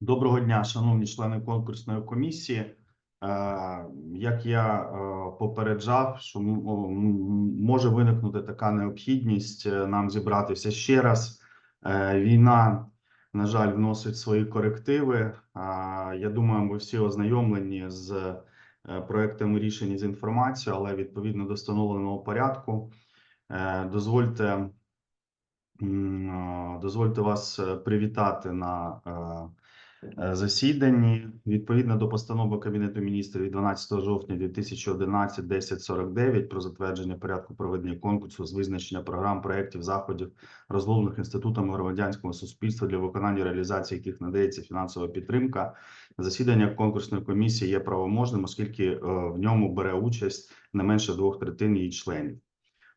Доброго дня, шановні члени конкурсної комісії. Е, Як я е, попереджав, що може виникнути така необхідність е, нам зібратися ще раз. Війна, на жаль, вносить свої корективи. Я думаю, ми всі ознайомлені з проектами рішень з інформацією, але відповідно до встановленого порядку. Дозвольте Дозвольте вас привітати на засіданні. Відповідно до постанови Кабінету міністрів від 12 жовтня 2011 1049 про затвердження порядку проведення конкурсу з визначення програм, проєктів, заходів, розроблених інститутами громадянського суспільства для виконання реалізації яких надається фінансова підтримка. Засідання конкурсної комісії є правоможним, оскільки е, в ньому бере участь не менше двох третин її членів.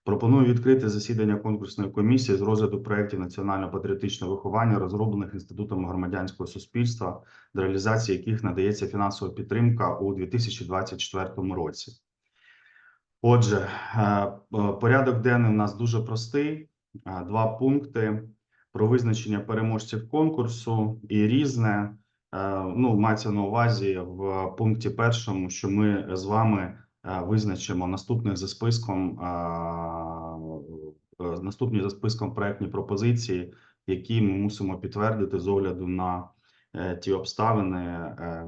Пропоную відкрити засідання конкурсної комісії з розгляду проєктів національно-патріотичного виховання, розроблених інститутом громадянського суспільства, для реалізації яких надається фінансова підтримка у 2024 році. Отже, е, е, порядок денний у нас дуже простий. Е, Два пункти про визначення переможців конкурсу і різне. Ну, мається на увазі в пункті першому, що ми з вами визначимо наступних за списком е, е, наступні за списком проектні пропозиції, які ми мусимо підтвердити з огляду на е, ті обставини, е,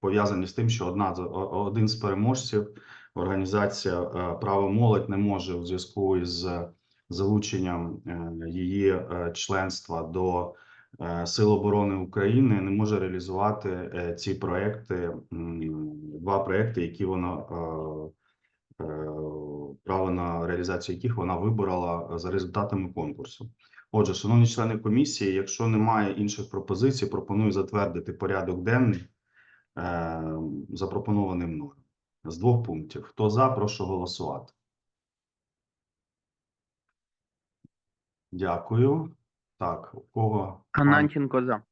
пов'язані з тим, що одна з один з переможців, організація е, Право молодь не може у зв'язку із залученням е, її е, членства до е, Сил оборони України не може реалізувати е, ці проекти, два проекти, які вона е, е, право на реалізацію яких вона виборола за результатами конкурсу. Отже, шановні члени комісії, якщо немає інших пропозицій, пропоную затвердити порядок денний е, запропонований мною з двох пунктів. Хто за, прошу голосувати. Дякую. Так, у кого? Кананченко Ананченко за.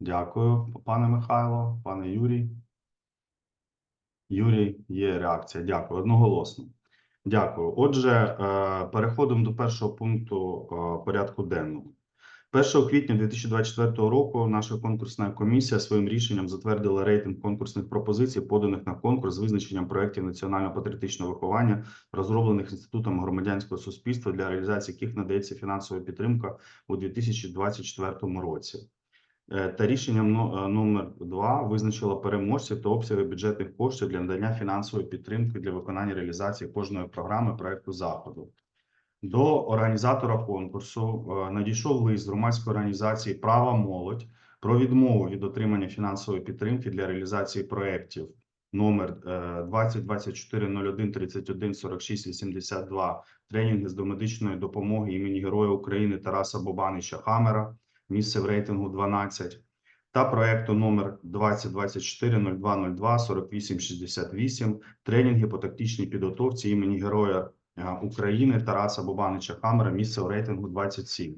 Дякую, пане Михайло, пане Юрій. Юрій, є реакція. Дякую. Одноголосно. Дякую. Отже, е, переходимо до першого пункту е, порядку денного. 1 квітня 2024 року наша конкурсна комісія своїм рішенням затвердила рейтинг конкурсних пропозицій, поданих на конкурс з визначенням проєктів національно-патріотичного виховання, розроблених інститутом громадянського суспільства для реалізації яких надається фінансова підтримка у 2024 році. Е, Та рішенням е, номер 2 визначила переможців та обсяги бюджетних коштів для надання фінансової підтримки для виконання реалізації кожної програми проекту заходу. До організатора конкурсу е, надійшов лист громадської організації Права молодь про відмову від отримання фінансової підтримки для реалізації проєктів номер е, 2024 01 31 46 82 тренінги з домедичної допомоги імені Героя України Тараса Бобанича Хамера місце в рейтингу 12, та проекту номер 2024 0202 48 68 тренінги по тактичній підготовці імені Героя України Тараса Бобанича Хамера місце в рейтингу 27.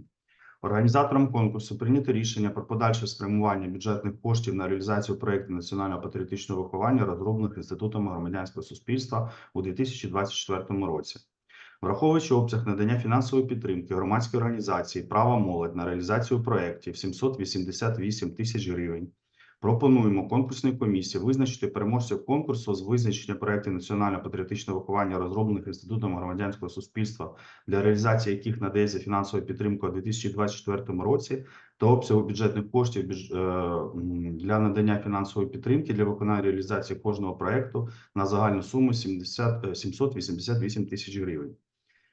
Організаторам конкурсу прийнято рішення про подальше спрямування бюджетних коштів на реалізацію проєктів національного патріотичного виховання, розроблених інститутами громадянського суспільства у 2024 році. Враховуючи обсяг надання фінансової підтримки громадської організації Права молодь на реалізацію проєктів 788 тисяч гривень. Пропонуємо конкурсній комісії визначити переможців конкурсу з визначення проєктів національно-патріотичного виховання, розроблених інститутом громадянського суспільства, для реалізації яких надається фінансова підтримка у 2024 році, та обсягу бюджетних коштів е, для надання фінансової підтримки для виконання реалізації кожного проєкту на загальну суму 70, е, 788 тисяч гривень.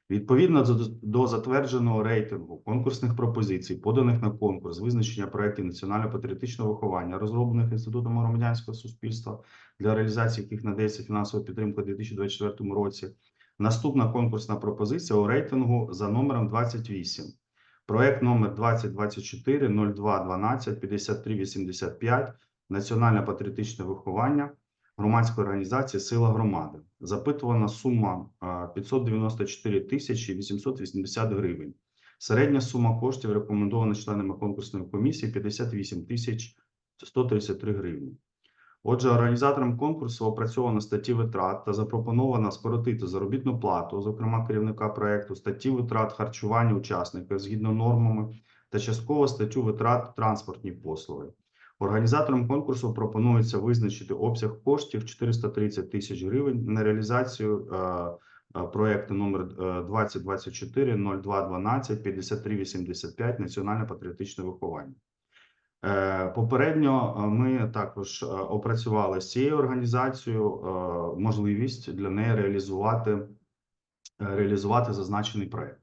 Відповідно до, затвердженого рейтингу конкурсних пропозицій, поданих на конкурс, визначення проєктів національно-патріотичного виховання, розроблених інститутом громадянського суспільства, для реалізації яких надається фінансова підтримка у 2024 році. Наступна конкурсна пропозиція у рейтингу за номером 28. Проект номер 2024 02 12 53 85 Національно-патріотичне виховання громадської організації Сила громади. Запитувана сума а, 594 тисячі 880 гривень. Середня сума коштів рекомендована членами конкурсної комісії 58 тисяч 133 гривні. Отже, організаторам конкурсу опрацьовано статті витрат та запропоновано скоротити заробітну плату, зокрема керівника проекту, статті витрат харчування учасників згідно нормами та частково статтю витрат транспортні послуги. Організаторам конкурсу пропонується визначити обсяг коштів 430 тисяч гривень на реалізацію е, е, проекту номер е, 2024 0212 5385 національне патріотичне виховання. Е, Попередньо ми також опрацювали з цією організацією можливість для неї реалізувати, реалізувати зазначений проект.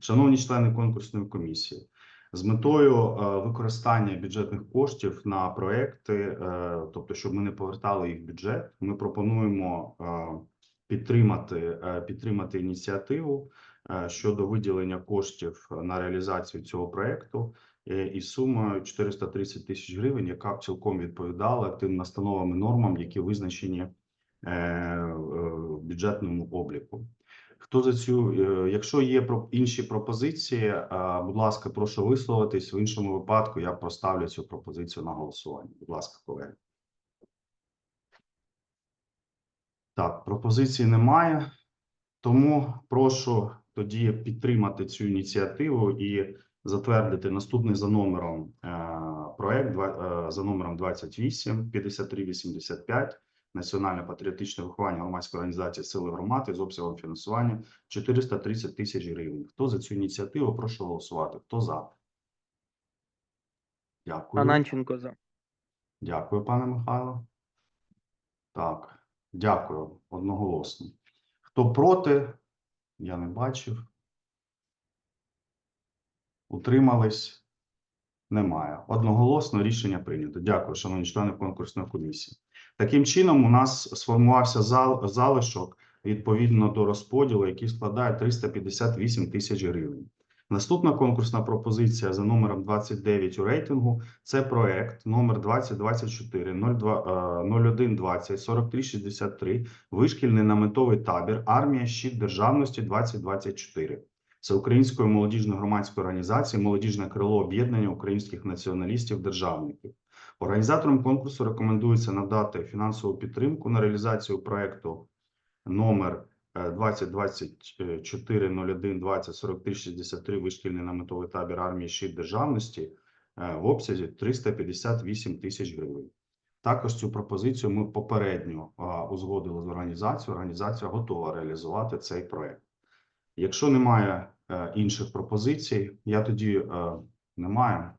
Шановні члени конкурсної комісії, з метою е, використання бюджетних коштів на проекти, е, тобто, щоб ми не повертали їх в бюджет, ми пропонуємо е, підтримати, підтримати ініціативу щодо виділення коштів на реалізацію цього проекту із сумою 430 тисяч гривень, яка б цілком відповідала тим настановам і нормам, які визначені бюджетному обліку. Хто за цю, е, якщо є інші пропозиції, е, будь ласка, прошу висловитись. В іншому випадку я поставлю цю пропозицію на голосування. Будь ласка, колеги. Так, пропозицій немає, тому прошу тоді підтримати цю ініціативу і затвердити наступний за номером е, проект за номером 28 53 85 Національне патріотичне виховання громадської організації Сили громади з обсягом фінансування 430 тисяч гривень. Хто за цю ініціативу? Прошу голосувати. Хто за? Дякую. Ананченко за. Дякую, пане Михайло. Так, дякую одноголосно. Хто проти? Я не бачив. Утримались? Немає. Одноголосно рішення прийнято. Дякую, шановні члени конкурсної комісії. Таким чином, у нас сформувався зал, залишок відповідно до розподілу, який складає 358 тисяч гривень. Наступна конкурсна пропозиція за номером 29 у рейтингу це проект номер 2024 02, е, 0120 4363 вишкільний наметовий табір Армія щит державності 2024. Це Української молодіжної громадської організації Молодіжне крило об'єднання українських націоналістів державників. Організаторам конкурсу рекомендується надати фінансову підтримку на реалізацію проекту номер е, 2024 01 20 43 63 вишкільний наметовий табір армії щит державності е, в обсязі 358 тисяч гривень. Також цю пропозицію ми попередньо а, узгодили з організацією. Організація готова реалізувати цей проект. Якщо немає е, інших пропозицій, я тоді е, немає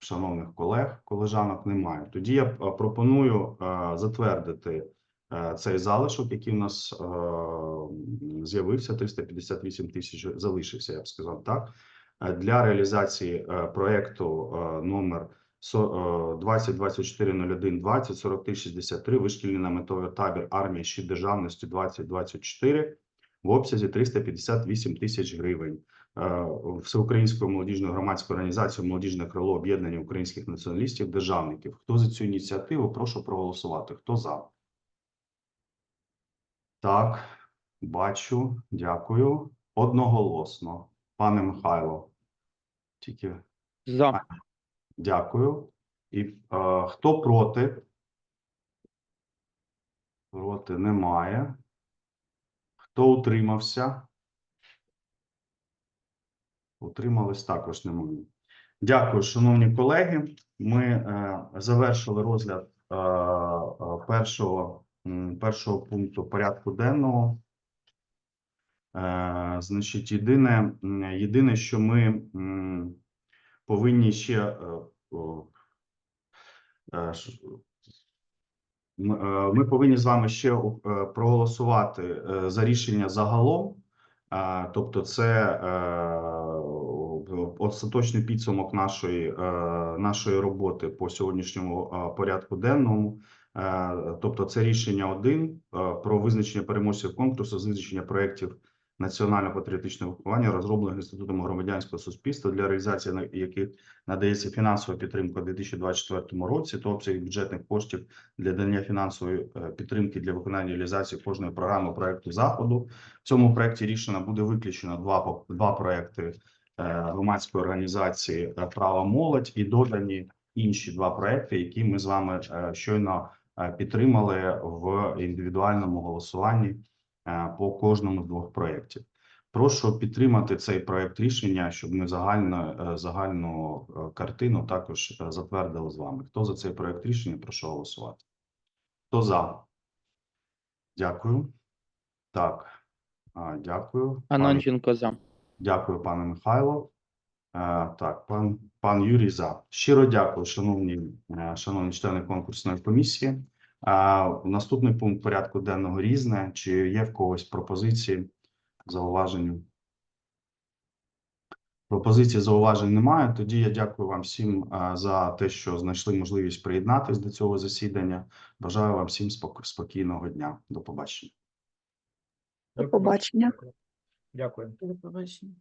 шановних колег, колежанок немає. Тоді я е, пропоную е, затвердити е, цей залишок, який у нас з'явився 358 тисяч залишився, я б сказав так, для реалізації проекту номер со- е, 2024 20 4363 вишкільний наметовий табір армії щит державності 2024 в обсязі 358 тисяч гривень. Е, Всеукраїнською молодіжною громадською організацією Молодіжне крило об'єднання українських націоналістів державників. Хто за цю ініціативу? Прошу проголосувати. Хто за? Так, бачу. Дякую. Одноголосно. Пане Михайло. Тільки За. дякую. І е, хто проти? Проти немає. Хто утримався? Утримались також немає. Дякую, шановні колеги. Ми е, завершили розгляд е, е, першого, першого пункту порядку денного. Е, значить, єдине, єдине, що ми м, повинні ще е, е, е, ми повинні з вами ще е, проголосувати за рішення загалом. Тобто, це е, остаточний підсумок нашої, е, нашої роботи по сьогоднішньому е, порядку денному. Тобто, це рішення один про визначення переможців конкурсу, з визначення проєктів національно-патріотичного виховання, розроблених інститутом громадянського суспільства для реалізації яких надається фінансова підтримка у 2024 році, то обсяг бюджетних коштів для надання фінансової е, підтримки для виконання реалізації кожної програми проекту заходу. В цьому проекті рішення буде виключено два два проекти е, громадської організації е, Права молодь і додані інші два проекти, які ми з вами щойно підтримали в індивідуальному голосуванні по кожному з двох проєктів. Прошу підтримати цей проект рішення, щоб ми загально, е, загальну е, картину також е, затвердили з вами. Хто за цей проект рішення? Прошу голосувати. Хто за? Дякую. Так, дякую. Анонченко за. Дякую, пане Михайло. Е, Так, пан, пан Юрій за. Щиро дякую, шановні, е, шановні члени конкурсної комісії. Е, Наступний пункт порядку денного різне. Чи є в когось пропозиції, зауваження? Пропозицій зауважень немає. Тоді я дякую вам всім за те, що знайшли можливість приєднатись до цього засідання. Бажаю вам всім спок- спокійного дня. До побачення. До побачення. Дякую. До побачення.